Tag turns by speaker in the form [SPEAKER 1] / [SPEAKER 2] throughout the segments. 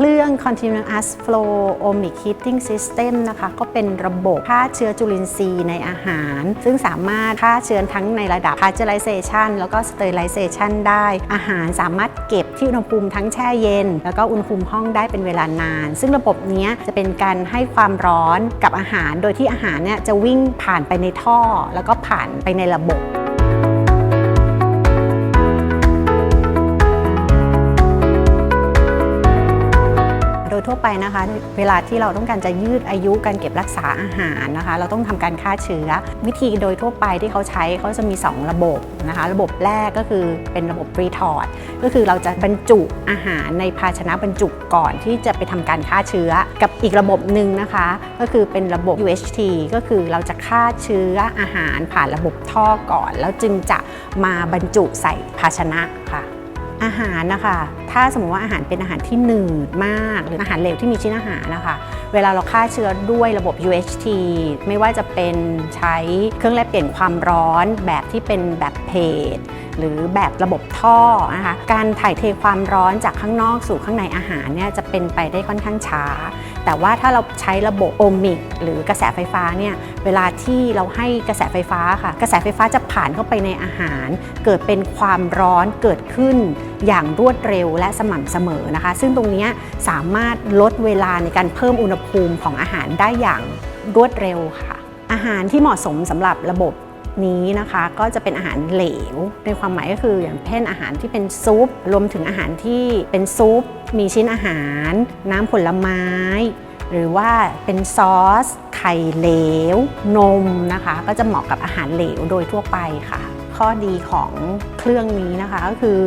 [SPEAKER 1] เครื่อง continuous flow omic heating system นะคะก็เป็นระบบฆ่าเชื้อจุลินทรีย์ในอาหาร ซึ่งสามารถฆ่าเชื้อทั้งในระดับ pasteurization แล้วก็ sterilization ได้ อาหารสามารถเก็บที่อุณหภูมิทั้งแช่เย็น แล้วก็อุณหภูมิห้องได้เป็นเวลานาน ซึ่งระบบนี้จะเป็นการให้ความร้อนกับอาหาร โดยที่อาหารเนี่ยจะวิ่งผ่านไปในท่อ แล้วก็ผ่านไปในระบบ ไปนะคะ เวลาที่เราต้องการจะยืดอายุการเก็บรักษาอาหารนะคะ เราต้องทำการฆ่าเชื้อ วิธีโดยทั่วไปที่เขาใช้เขาจะมี 2 ระบบนะคะ ระบบแรกก็คือเป็นระบบรีทอร์ดก็คือเราจะบรรจุอาหารในภาชนะบรรจุก่อนที่จะไปทำการฆ่าเชื้อ กับอีกระบบหนึ่งนะคะ ก็คือเป็นระบบ UHT ก็คือเราจะฆ่าเชื้ออาหารผ่านระบบท่อก่อน แล้วจึงจะมาบรรจุใส่ภาชนะค่ะ อาหารนะคะ ถ้าสมมติว่าอาหารเป็นอาหารที่หนืดมาก หรืออาหารเหลวที่มีชิ้นอาหารนะคะ เวลาเราฆ่าเชื้อด้วยระบบ UHT ไม่ว่าจะเป็นใช้เครื่องแลกเปลี่ยนความร้อนแบบที่เป็นแบบเพจหรือแบบระบบท่อนะคะ การถ่ายเทความร้อนจากข้างนอกสู่ข้างในอาหารเนี่ยจะเป็นไปได้ค่อนข้างช้า แต่ว่าถ้าเราใช้ระบบโอมิกหรือกระแสไฟฟ้าเนี่ยเวลาที่เราให้กระแสไฟฟ้าค่ะ กระแสไฟฟ้าจะผ่านเข้าไปในอาหาร เกิดเป็นความร้อนเกิดขึ้นอย่างรวดเร็วและสม่ำเสมอนะคะ ซึ่งตรงนี้สามารถลดเวลาในการเพิ่มอุณหภูมิของอาหารได้อย่างรวดเร็วค่ะ อาหารที่เหมาะสมสำหรับระบบ นี้นะคะก็จะเป็นอาหารเหลว ในความหมายก็คืออย่างเช่นอาหารที่เป็นซุป รวมถึงอาหารที่เป็นซุป มีชิ้นอาหาร น้ำผลไม้ หรือว่าเป็นซอส ไข่เหลว นมนะคะ ก็จะเหมาะกับอาหารเหลวโดยทั่วไปค่ะ ข้อดีของเครื่องนี้นะคะก็คือ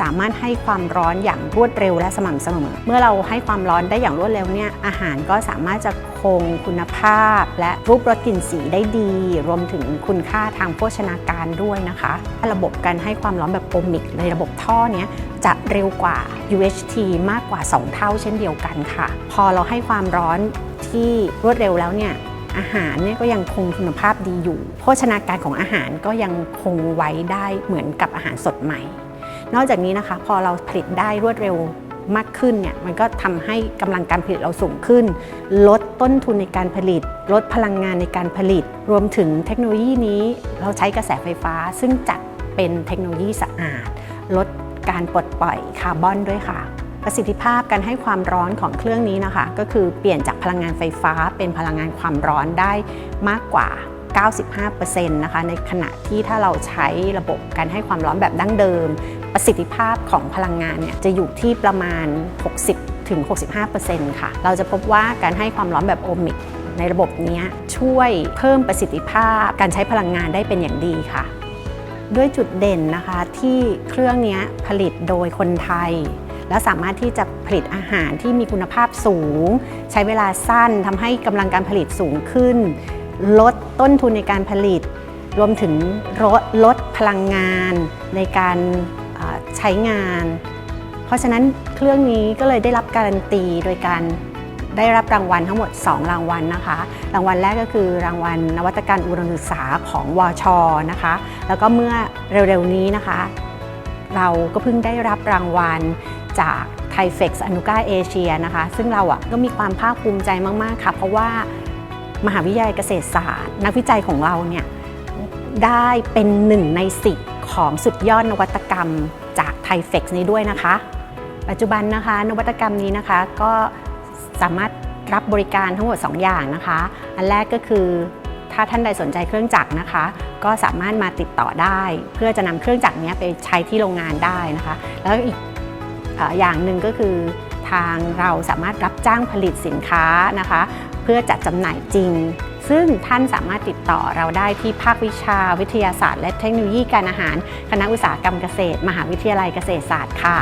[SPEAKER 1] สามารถให้ความร้อนอย่างรวดเร็วและสม่ำเสมอ เมื่อเราให้ความร้อนได้อย่างรวดเร็วเนี่ยอาหารก็สามารถจะคงคุณภาพ และรูปรสกลิ่นสีได้ดี รวมถึงคุณค่าทางโภชนาการด้วยนะคะ ระบบการให้ความร้อนแบบโอมิกในระบบท่อเนี้ยจะเร็วกว่า UHT มากกว่า 2 เท่าเช่นเดียวกันค่ะ พอเราให้ความร้อนที่รวดเร็วแล้วเนี่ย อาหารเนี่ยก็ยังคงคุณภาพดีอยู่ โภชนาการของอาหารก็ยังคงไว้ได้เหมือนกับอาหารสดใหม่ นอกจากนี้นะคะพอเราผลิตได้รวดเร็วมากขึ้นเนี่ยมันก็ทำให้กำลังการผลิตเราสูงขึ้น ลดต้นทุนในการผลิต ลดพลังงานในการผลิต รวมถึงเทคโนโลยีนี้เราใช้กระแสไฟฟ้า ซึ่งจัดเป็นเทคโนโลยีสะอาด ลดการปลดปล่อยคาร์บอนด้วยค่ะ ประสิทธิภาพการให้ความร้อนของเครื่องนี้นะคะ ก็คือเปลี่ยนจากพลังงานไฟฟ้าเป็นพลังงานความร้อนได้มากกว่า 95%นะคะในขณะที่ถ้าเราใช้ระบบการให้ความร้อนแบบดั้งเดิม ประสิทธิภาพของพลังงานเนี่ยจะอยู่ที่ประมาณ 60ถึง65%ค่ะ เราจะพบว่าการให้ความร้อนแบบโอมิกในระบบนี้ช่วยเพิ่มประสิทธิภาพการใช้พลังงานได้เป็นอย่างดีค่ะ ด้วยจุดเด่นนะคะที่เครื่องนี้ผลิตโดยคนไทย และสามารถที่จะผลิตอาหารที่มีคุณภาพสูง ใช้เวลาสั้นทำให้กำลังการผลิตสูงขึ้น ลดต้นทุนในการผลิต รวมถึงลดลดพลังงานในการใช้งาน เพราะฉะนั้นเครื่องนี้ก็เลยได้รับการันตีโดยการได้รับรางวัลทั้งหมด 2 รางวัลนะคะ รางวัลแรกก็คือรางวัลนวัตกรรมอุดมศึกษาของวชนะคะ แล้วก็เมื่อเร็วๆนี้นะคะ เราก็เพิ่งได้รับรางวัล จากไทเฟกซ์อนุกาเอเชียนะคะ ซึ่งเราอะก็มีความภาคภูมิใจมาก ๆ ค่ะ เพราะว่ามหาวิทยาลัยเกษตรศาสตร์ นักวิจัยของเราเนี่ยได้เป็นหนึ่งในสิบของสุดยอดนวัตกรรมจากไทเฟกซ์นี้ด้วยนะคะ ปัจจุบันนะคะ นวัตกรรมนี้นะคะก็สามารถรับบริการทั้งหมด 2 อย่างนะคะ อันแรกก็คือถ้าท่านใดสนใจเครื่องจักรนะคะ ก็สามารถมาติดต่อได้ เพื่อจะนำเครื่องจักรนี้ไปใช้ที่โรงงานได้นะคะ แล้วอีก อย่างหนึ่งก็คือทางเราสามารถรับจ้างผลิตสินค้านะคะ เพื่อจัดจำหน่ายจริง ซึ่งท่านสามารถติดต่อเราได้ที่ภาควิชาวิทยาศาสตร์ และเทคโนโลยีการอาหาร คณะอุตสาหกรรมเกษตร มหาวิทยาลัยเกษตรศาสตร์ค่ะ